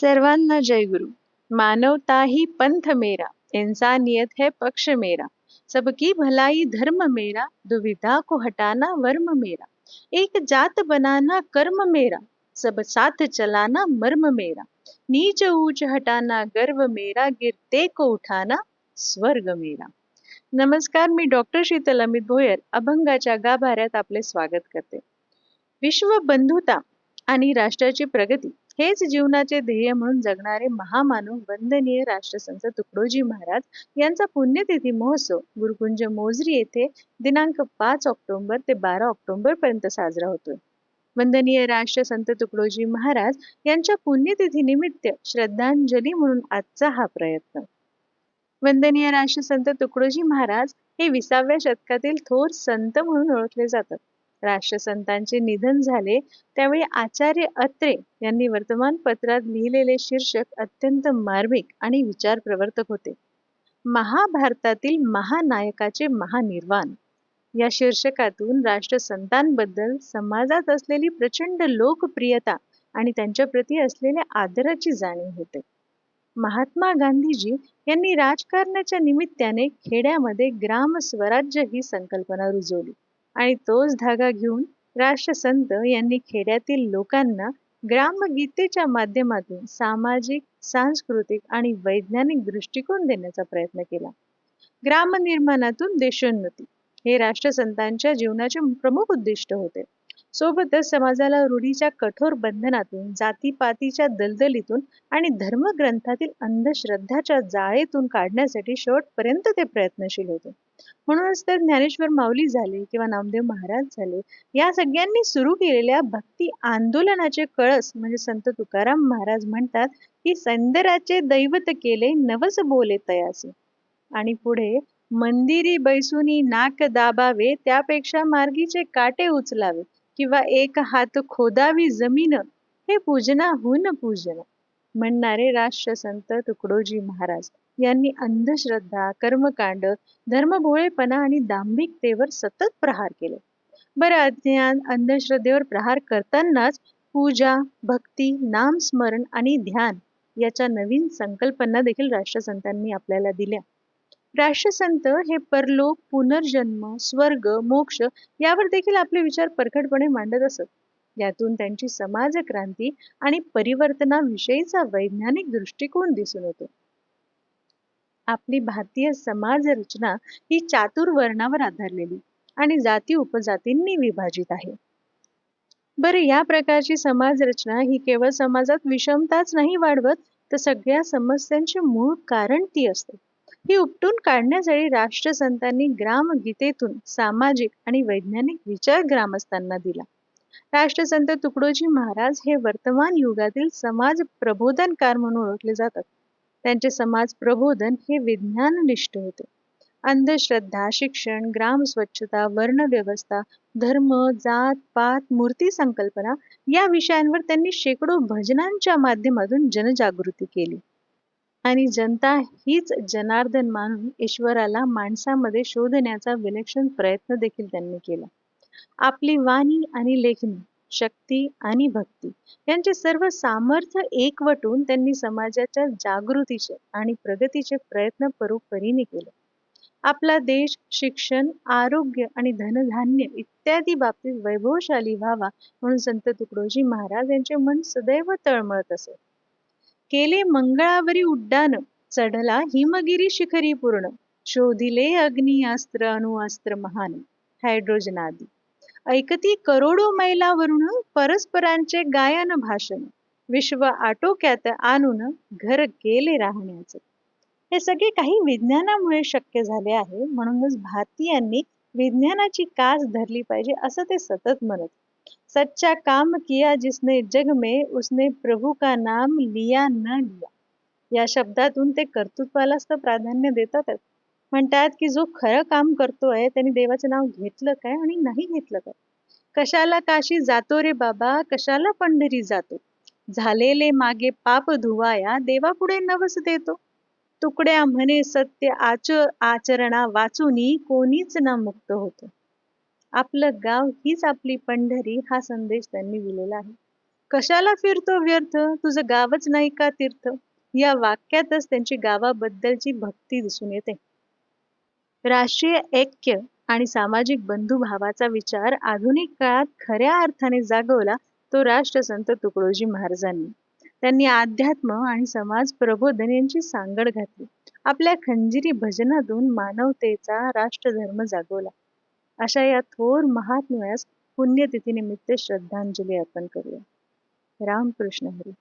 सर्वांना जय गुरु. मानवता ही पंथ मेरा इंसानियत है पक्ष मेरा. सबकी भलाई धर्म मेरा दुविधा को हटाना वर्म मेरा. एक जात बनाना कर्म मेरा सब साथ चलाना मर्म मेरा. नीच ऊंच हटाना गर्व मेरा गिरते को उठाना स्वर्ग मेरा. नमस्कार मी डॉक्टर शीतल अमित भोयर अभंगाच्या गाभाऱ्यात आपले स्वागत करते. विश्व बंधुता आणि राष्ट्राची प्रगती. हेच जीवनाचे ध्येय म्हणून जगणारे महामानव वंदनीय राष्ट्रसंत तुकडोजी महाराज यांचा पुण्यतिथी महोत्सव गुरुकुंज मोजरी येथे दिनांक पाच ऑक्टोबर ते बारा ऑक्टोबर पर्यंत साजरा होतोय. वंदनीय राष्ट्रसंत तुकडोजी महाराज यांच्या पुण्यतिथी निमित्त श्रद्धांजली म्हणून आजचा हा प्रयत्न. वंदनीय राष्ट्रसंत तुकडोजी महाराज हे विसाव्या शतकातील थोर संत म्हणून ओळखले जातात. राष्ट्रसंतांचे निधन झाले त्यावेळी आचार्य अत्रे यांनी वर्तमानपत्रात लिहिलेले शीर्षक अत्यंत मार्मिक आणि विचार प्रवर्तक होते. महाभारतातील महानायकाचे महानिर्वाण. या शीर्षकातून राष्ट्रसंतांबद्दल समाजात असलेली प्रचंड लोकप्रियता आणि त्यांच्या प्रती असलेल्या आदराची जाणीव होते. महात्मा गांधीजी यांनी राजकारणाच्या निमित्ताने खेड्यामध्ये ग्राम स्वराज्य ही संकल्पना रुजवली. आणि तोच धागा घेऊन राष्ट्रसंत यांनी खेड्यातील लोकांना ग्रामगीतेच्या माध्यमातून सामाजिक सांस्कृतिक आणि वैज्ञानिक दृष्टिकोन देण्याचा प्रयत्न केला. ग्रामनिर्माणातून देशोन्नती हे राष्ट्रसंतांच्या जीवनाचे प्रमुख उद्दिष्ट होते. सोबतच समाजाला रूढीच्या कठोर बंधनातून जातीपातीच्या दलदलीतून आणि धर्मग्रंथातील अंधश्रद्धाच्या जाळेतून काढण्यासाठी शेवटपर्यंत ते प्रयत्नशील होते. म्हणूनच तर ज्ञानेश्वर माऊली झाले किंवा नामदेव महाराज झाले या सगळ्यांनी सुरू केलेल्या भक्ती आंदोलनाचे कळस म्हणजे संत तुकाराम महाराज म्हणतात की संदराचे दैवत केले नवस बोले तयासे. आणि पुढे मंदिरी बैसुनी नाक दाबावे त्यापेक्षा मार्गीचे काटे उचलावे. किंवा एक हात खोदावी जमीन हे पूजनाहून पूजन. म्हणणारे राष्ट्रसंत तुकडोजी महाराज यांनी अंधश्रद्धा कर्मकांड धर्मभोळेपणा आणि दांभिकतेवर सतत प्रहार केले. बरं अज्ञान अंधश्रद्धेवर प्रहार करतानाच पूजा भक्ती नामस्मरण आणि ध्यान याच्या नवीन संकल्पना देखील राष्ट्रसंतांनी आपल्याला दिल्या. राष्ट्रसंत हे परलोक पुनर्जन्म स्वर्ग मोक्ष यावर देखील आपले विचार परखडपणे मांडत असत. यातून त्यांची समाज क्रांती आणि परिवर्तनाविषयीचा वैज्ञानिक दृष्टिकोन दिसून येतो. आपली भारतीय समाज रचना ही चातुर्वर्णावर आधारलेली आणि जाती उपजातींनी विभाजित आहे. बरं या प्रकारची समाज रचना ही केवळ समाजात विषमताच नाही वाढवत तर सगळ्या समस्यांचे मूळ कारण ती असते. ही उपटून काढण्यासाठी राष्ट्रसंतांनी ग्रामगीतेतून सामाजिक आणि वैज्ञानिक विचार ग्रामस्थांना दिला. राष्ट्रसंत तुकडोजी महाराज हे वर्तमान युगातील समाज प्रबोधनकार म्हणून ओळखले जातात. त्यांचे समाज प्रबोधन हे विज्ञाननिष्ठ होते. अंधश्रद्धा शिक्षण ग्राम स्वच्छता वर्णव्यवस्था धर्म जात पात मूर्ती संकल्पना या विषयांवर त्यांनी शेकडो भजनांच्या माध्यमातून जनजागृती केली. आणि जनता हीच जनार्दन मानून ईश्वराला माणसामध्ये शोधण्याचा विलक्षण प्रयत्न देखील त्यांनी केला. आपली वाणी आणि लेखणी शक्ती आणि भक्ती यांचे सर्व सामर्थ्य एकवटून त्यांनी समाजाच्या जागृतीचे आणि प्रगतीचे प्रयत्न परोपरीने केले. आपला देश शिक्षण आरोग्य आणि धनधान्य इत्यादी बाबतीत वैभवशाली व्हावा म्हणून संत तुकडोजी महाराज यांचे मन सदैव तळमळत असे. केले मंगळावरी उड्डाण चढला हिमगिरी शिखरी पूर्ण शोधिले अग्नियास्त्र अणुअस्त्र महान हायड्रोजन आदी. ऐकती करोडो मैलावरून परस्परांचे गायन भाषण विश्व आटोक्यात आणून घर गेले राहण्याचे. हे सगळे काही विज्ञानामुळे शक्य झाले आहे म्हणूनच भारतीयांनी विज्ञानाची कास धरली पाहिजे असं ते सतत म्हणत सच्चा काम किया जिसने जग में उसने प्रभू का नाम लिया न लिया। या शब्दातून ते कर्तृत्वालाच तर प्राधान्य देतातच म्हणतात की जो खरं काम करतोय त्यांनी देवाचं नाव घेतलं काय आणि नाही घेतलं काय? कशाला काशी जातो रे बाबा? कशाला पंढरी जातो? झालेले मागे पाप धुवाया देवापुढे नवस देतो. तुकड्या म्हणे सत्य आच आचरणा वाचूनी कोणीच ना मुक्त होतो. आपलं गाव हीच आपली पंढरी हा संदेश त्यांनी दिलेला आहे. कशाला फिरतो व्यर्थ? तुझं गावच नाही का तीर्थ? या वाक्यातच त्यांची गावाबद्दलची भक्ती दिसून येते. राष्ट्रीय ऐक्य आणि सामाजिक बंधुभावाचा विचार आधुनिक काळात खऱ्या अर्थाने जागवला तो राष्ट्रसंत तुकडोजी महाराजांनी. त्यांनी अध्यात्म आणि समाज प्रबोधन यांची सांगड घातली. आपल्या खंजिरी भजनातून मानवतेचा राष्ट्रधर्म जागवला. अशा या थोर महात्म्यास पुण्यतिथीनिमित्त श्रद्धांजली अर्पण करूया. रामकृष्ण हरी.